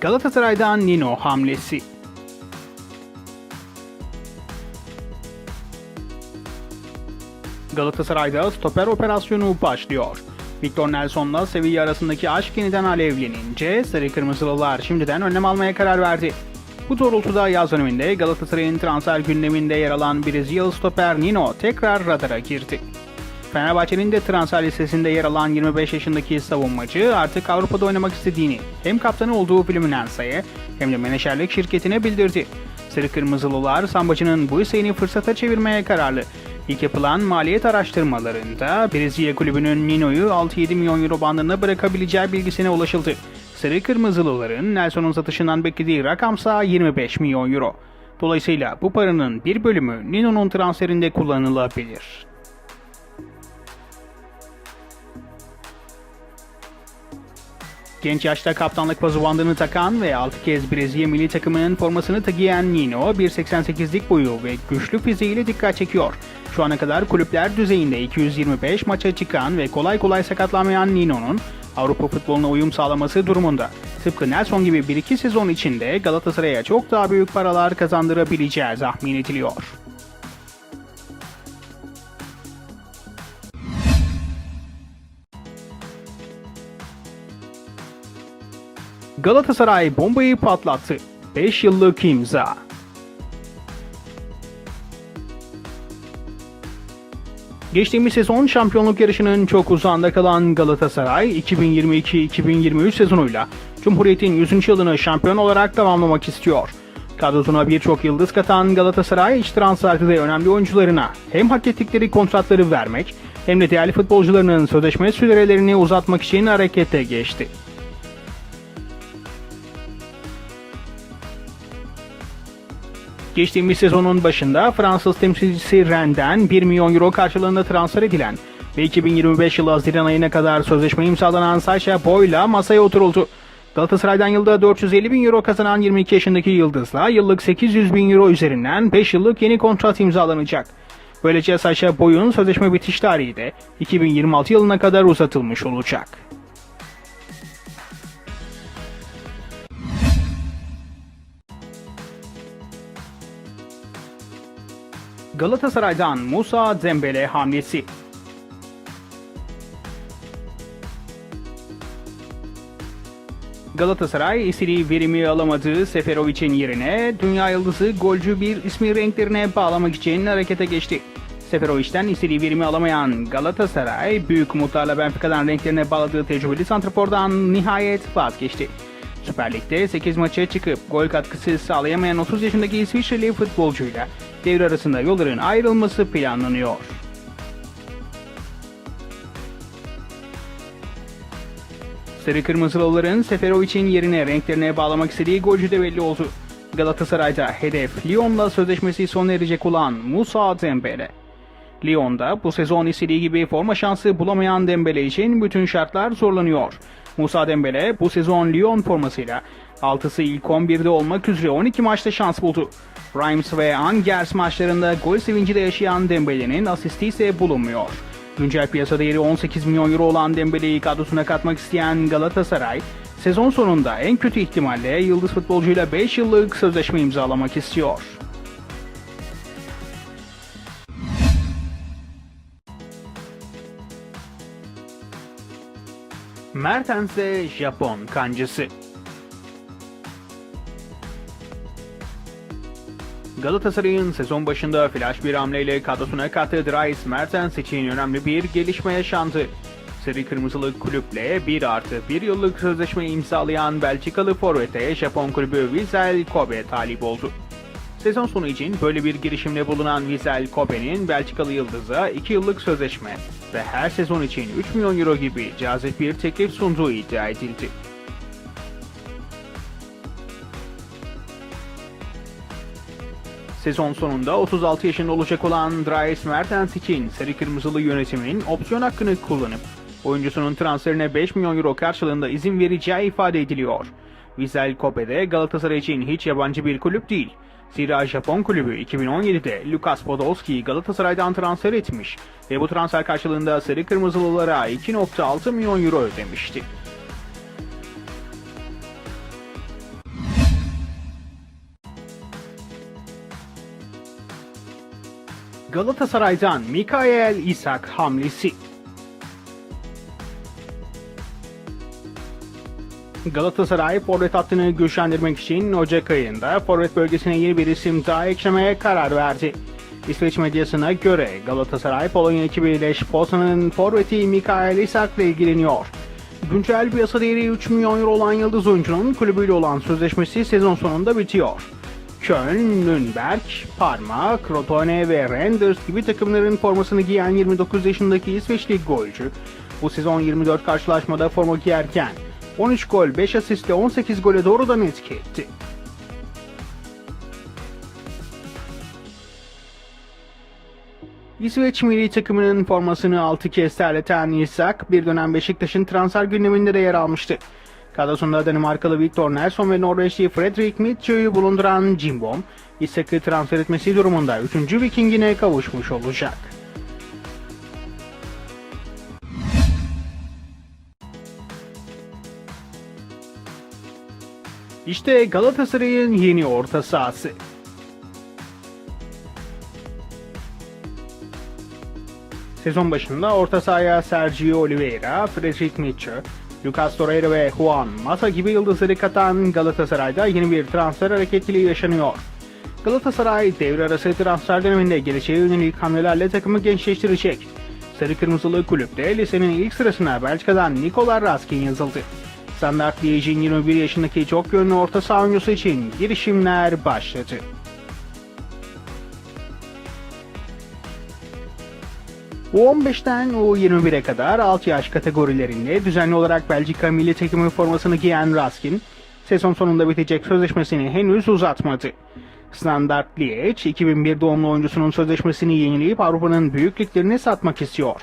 Galatasaray'dan Nino hamlesi. Galatasaray'da stoper operasyonu başlıyor. Victor Nelson'la Sevilla arasındaki aşk yeniden alevlenince Sarı Kırmızılılar şimdiden önlem almaya karar verdi. Bu doğrultuda yaz döneminde Galatasaray'ın transfer gündeminde yer alan Brezilyalı stoper Nino tekrar radara girdi. Fenerbahçe'nin de transfer listesinde yer alan 25 yaşındaki savunmacı artık Avrupa'da oynamak istediğini hem kaptanı olduğu Fluminense'ye hem de menajerlik şirketine bildirdi. Sarı Kırmızılılar Sambacı'nın bu isteğini fırsata çevirmeye kararlı. İlk yapılan maliyet araştırmalarında Brezilya kulübünün Nino'yu 6-7 milyon euro bandında bırakabileceği bilgisine ulaşıldı. Sarı Kırmızılıların Nelson'un satışından beklediği rakamsa 25 milyon euro. Dolayısıyla bu paranın bir bölümü Nino'nun transferinde kullanılabilir. Genç yaşta kaptanlık pazı bandını takan ve 6 kez Brezilya milli takımının formasını giyen Nino 1.88'lik boyu ve güçlü fiziğiyle dikkat çekiyor. Şu ana kadar kulüpler düzeyinde 225 maça çıkan ve kolay kolay sakatlanmayan Nino'nun Avrupa futboluna uyum sağlaması durumunda. Tıpkı Nelson gibi 1-2 sezon içinde Galatasaray'a çok daha büyük paralar kazandırabileceği tahmin ediliyor. Galatasaray bombayı patlattı. 5 yıllık imza. Geçtiğimiz sezon şampiyonluk yarışının çok uzağında kalan Galatasaray 2022-2023 sezonuyla Cumhuriyet'in 100. yılını şampiyon olarak tamamlamak istiyor. Kadrosuna birçok yıldız katan Galatasaray iç transferde de önemli oyuncularına hem hak ettikleri kontratları vermek hem de değerli futbolcularının sözleşme sürelerini uzatmak için harekete geçti. Geçtiğimiz sezonun başında Fransız temsilcisi Rennes'den 1 milyon euro karşılığında transfer edilen ve 2025 yılı Haziran ayına kadar sözleşme imzalanan Sacha Boy'la masaya oturuldu. Galatasaray'dan yılda 450 bin euro kazanan 22 yaşındaki Yıldız'la yıllık 800 bin euro üzerinden 5 yıllık yeni kontrat imzalanacak. Böylece Sacha Boy'un sözleşme bitiş tarihi de 2026 yılına kadar uzatılmış olacak. Galatasaray'dan Musa Dembele hamlesi. Galatasaray istediği verimi alamadığı Seferovic'in yerine dünya yıldızı golcü bir ismi renklerine bağlamak için harekete geçti. Seferovic'den istediği verimi alamayan Galatasaray büyük umutlarla Benfica'dan renklerine bağladığı tecrübeli santrafordan nihayet vazgeçti. Süper Lig'de 8 maça çıkıp gol katkısı sağlayamayan 30 yaşındaki İsviçreli futbolcuyla devre arasında yolların ayrılması planlanıyor. Sarı Kırmızılıların Seferovic'in yerine renklerine bağlamak istediği golcü de belli oldu. Galatasaray'da hedef Lyon'la sözleşmesi sona erecek olan Musa Dembele. Lyon'da bu sezon istediği gibi forma şansı bulamayan Dembele için bütün şartlar zorlanıyor. Musa Dembele bu sezon Lyon formasıyla 6'sı ilk 11'de olmak üzere 12 maçta şans buldu. Reims ve Angers maçlarında gol sevinci de yaşayan Dembele'nin asisti ise bulunmuyor. Güncel piyasa değeri 18 milyon euro olan Dembele'yi kadrosuna katmak isteyen Galatasaray, sezon sonunda en kötü ihtimalle yıldız futbolcuyla 5 yıllık sözleşme imzalamak istiyor. Mertens'e Japon kancısı. Galatasaray'ın sezon başında flash bir hamleyle kadrosuna kattığı Dries Mertens için önemli bir gelişme yaşandı. Sarı Kırmızılı kulüple 1 artı 1 yıllık sözleşme imzalayan Belçikalı forvete Japon kulübü Vissel Kobe talip oldu. Sezon sonu için böyle bir girişimde bulunan Vissel Kobe'nin Belçikalı Yıldız'a 2 yıllık sözleşme ve her sezon için 3 milyon euro gibi cazip bir teklif sunduğu iddia edildi. Sezon sonunda 36 yaşında olacak olan Dries Mertens için Sarı Kırmızılı yönetimin opsiyon hakkını kullanıp oyuncusunun transferine 5 milyon euro karşılığında izin vereceği ifade ediliyor. Vissel Kobe de Galatasaray için hiç yabancı bir kulüp değil. Zira Japon kulübü 2017'de Lukas Podolski'yi Galatasaray'dan transfer etmiş ve bu transfer karşılığında Sarı Kırmızılılara 2.6 milyon euro ödemişti. Galatasaray'dan Mikael İshak hamlesi Galatasaray forvet hattını güçlendirmek için Ocak ayında forvet bölgesine yeni bir isim daha eklemeye karar verdi. İsveç medyasına göre Galatasaray Polonya ekibi Leş Poznan'ın forveti Mikael İshak ile ilgileniyor. Güncel piyasa değeri 3 milyon euro olan yıldız oyuncunun kulübüyle olan sözleşmesi sezon sonunda bitiyor. Köln, Nürnberg, Parma, Crotone ve Randers gibi takımların formasını giyen 29 yaşındaki İsveçli golcü bu sezon 24 karşılaşmada forma giyerken 13 gol, 5 asist ve 18 gole doğrudan etki etti. İsveç milli takımının formasını 6 kez terleten İshak bir dönem Beşiktaş'ın transfer gündeminde de yer almıştı. Kadrosunda Danimarkalı Victor Nelson ve Norveçli Fredrik Mitchell'ı bulunduran Jimbom, İshak'ı transfer etmesi durumunda 3. Viking'ine kavuşmuş olacak. İşte Galatasaray'ın yeni orta sahası. Sezon başında orta sahaya Sergio Oliveira, Frederic Mitchell, Lucas Torreira ve Juan Mata gibi yıldızları katan Galatasaray'da yeni bir transfer hareketliliği yaşanıyor. Galatasaray devre arası transfer döneminde geleceğe yönelik hamlelerle takımı gençleştirecek. Sarı Kırmızılı kulüpte lisenin ilk sırasına Belçika'dan Nikola Raskin yazıldı. Standart Liège'in 21 yaşındaki çok yönlü orta saha oyuncusu için girişimler başladı. U15'ten U21'e kadar alt yaş kategorilerinde düzenli olarak Belçika milli takımı formasını giyen Raskin, sezon sonunda bitecek sözleşmesini henüz uzatmadı. Standard Liège, 2001 doğumlu oyuncusunun sözleşmesini yenileyip Avrupa'nın büyük liglerine satmak istiyor.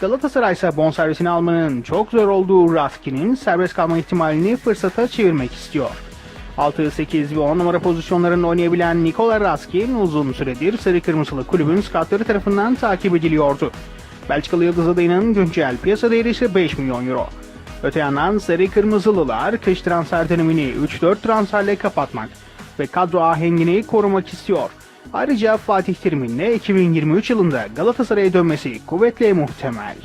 Galatasaray ise bonservisini almanın çok zor olduğu Raskin'in serbest kalma ihtimalini fırsata çevirmek istiyor. 6, 8 ve 10 numara pozisyonlarında oynayabilen Nikola Raskin uzun süredir Sarı Kırmızılı kulübün skatları tarafından takip ediliyordu. Belçikalı Yıldız adayının güncel piyasa değeri ise 5 milyon euro. Öte yandan Sarı Kırmızılılar kış transfer dönemini 3-4 transferle kapatmak ve kadro ahengini korumak istiyor. Ayrıca Fatih Terim'in de 2023 yılında Galatasaray'a dönmesi kuvvetle muhtemel.